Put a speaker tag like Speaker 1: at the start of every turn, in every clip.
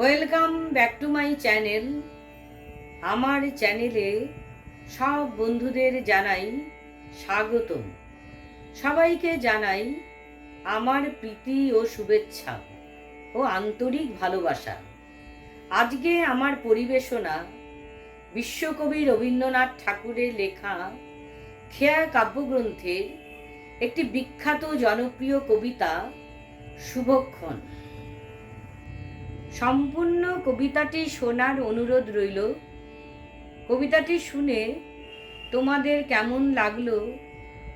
Speaker 1: Welcome back to my channel আমার চ্যানেলে সব বন্ধুদের জানাই স্বাগতম। সবাইকে জানাই আমার প্রীতি ও শুভেচ্ছা ও আন্তরিক ভালোবাসা। আজকে আমার পরিবেশনা বিশ্বকবি রবীন্দ্রনাথ ঠাকুরের লেখা খেয়া কাব্যগ্রন্থের একটি বিখ্যাত জনপ্রিয় কবিতা, শুভক্ষণ। সম্পূর্ণ কবিতাটি শোনার অনুরোধ রইল। কবিতাটি শুনে তোমাদের কেমন লাগল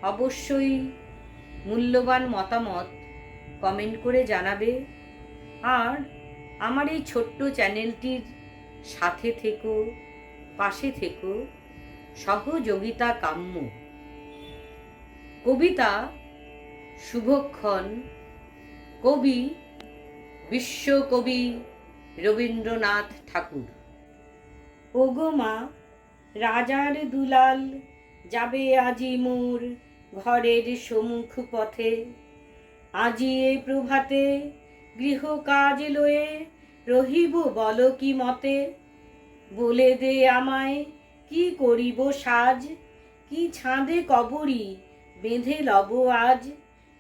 Speaker 1: অবশ্যই মূল্যবান মতামত কমেন্ট করে জানাবে। আর আমার এই ছোট্ট চ্যানেলটির সাথে থেকো, পাশে থেকো, সহযোগিতা কাম্য। কবিতা, শুভক্ষণ, কবি, বিশ্বকবি রবীন্দ্রনাথ ঠাকুর। ওগো মা, রাজার দুলাল, যাবে আজি মোর ঘরের সম্মুখ পথে। আজি এ প্রভাতে গৃহ কাজ লয়ে রহিব বল কি মতে? বলে দে আমায়, কি করিব সাজ? কি ছাঁদে কবরি বেঁধে লব আজ?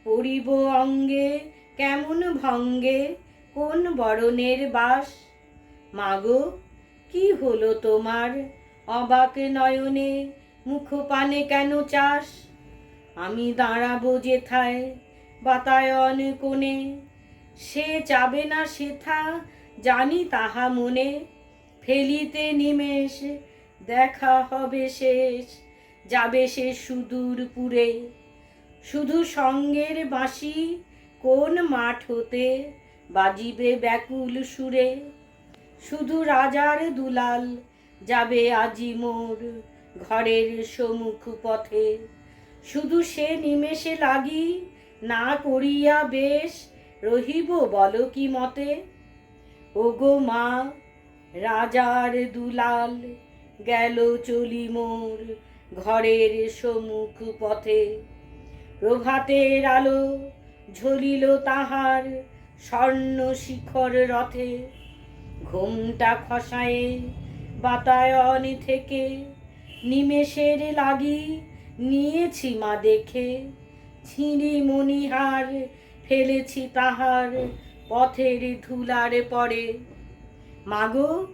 Speaker 1: পরিব অঙ্গে কেমন ভঙ্গে? কোন বরণের বাস? মাগো, কি হলো তোমার? অবাক নয়নে মুখপানে কেন চাস? আমি দাঁড়াবো যেথায়, বাতায়ন কোণে। সে চাবে না সেথা, জানি তাহা মনে। ফেলিতে নিমেষ, দেখা হবে শেষ। যাবে সে সুদূর পুরে। শুধু সঙ্গের বাঁশি কোন মাঠ হতে? বাজিবে ব্যাকুল সুরে। শুধু রাজার দুলাল যাবে আজি মোর ঘরের সম্মুখ পথে। শুধু সে নিমেষে লাগি না করিয়া বেশ, রহিব বল কি মতে? ওগো মা, রাজার দুলাল গেল চলি মোর ঘরের সমুখ পথে। প্রভাতের আলো ঝলিল তাহার স্বর্ণ শিখর রথে, ঘুমটা খসায়ে, বাতায়ন থেকে নিমেষের লাগি নিয়েছি মা দেখে। ছিঁড়ি মণিহার, ফেলেছি তাহার পথের ধুলার পরে। মাগো,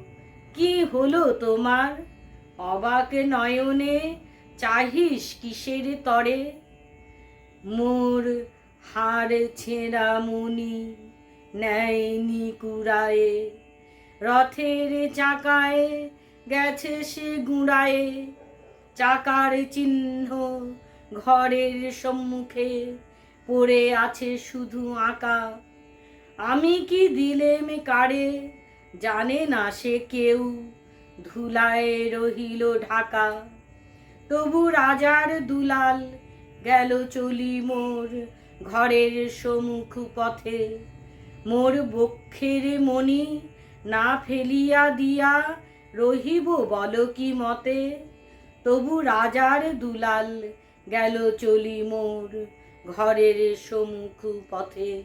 Speaker 1: কি হলো তোমার? অবাক নয়নে চাহিস কিসের তরে? মোর হার ছেঁড়া মনি নেয়নি কুড়ায়ে। রথের চাকায় গেছে সে গুঁড়ায়ে। চাকার চিহ্ন ঘরের সম্মুখে পড়ে আছে শুধু আঁকা। আমি কি দিলেম কারে, জানে না সে কেউ। ধুলায় রহিল ঢাকা। তবু রাজার দুলাল গেল চলি মোর ঘরের সম্মুখ পথে। মোর বক্ষের মনি না ফেলিয়া দিয়া রহিব বল কি মতে? তবু রাজার দুলাল গেল চলি মোর ঘরের সমুখ পথে।